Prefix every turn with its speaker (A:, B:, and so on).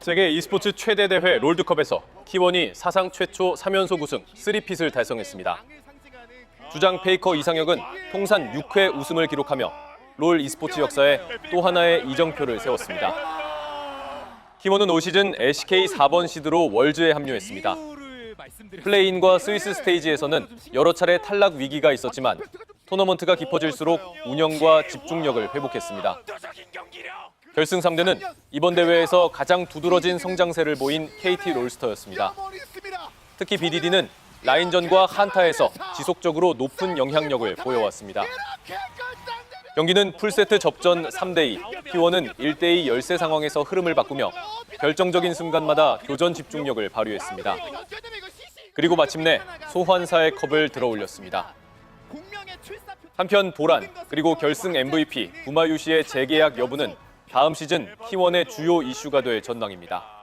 A: 세계 e스포츠 최대 대회 롤드컵에서 T1이 사상 최초 3연속 우승 3핏을 달성했습니다. 주장 페이커 이상혁은 통산 6회 우승을 기록하며 롤 e스포츠 역사에 또 하나의 이정표를 세웠습니다. T1은 올 시즌 LCK 4번 시드로 월즈에 합류했습니다. 플레이인과 스위스 스테이지에서는 여러 차례 탈락 위기가 있었지만 토너먼트가 깊어질수록 운영과 집중력을 회복했습니다. 결승 상대는 이번 대회에서 가장 두드러진 성장세를 보인 KT 롤스터였습니다. 특히 BDD는 라인전과 한타에서 지속적으로 높은 영향력을 보여왔습니다. 경기는 풀세트 접전 3대2, T1은 1대2 열세 상황에서 흐름을 바꾸며 결정적인 순간마다 교전 집중력을 발휘했습니다. 그리고 마침내 소환사의 컵을 들어올렸습니다. 한편 도란 그리고 결승 MVP 부마유시의 재계약 여부는 다음 시즌 T1의 주요 이슈가 될 전망입니다.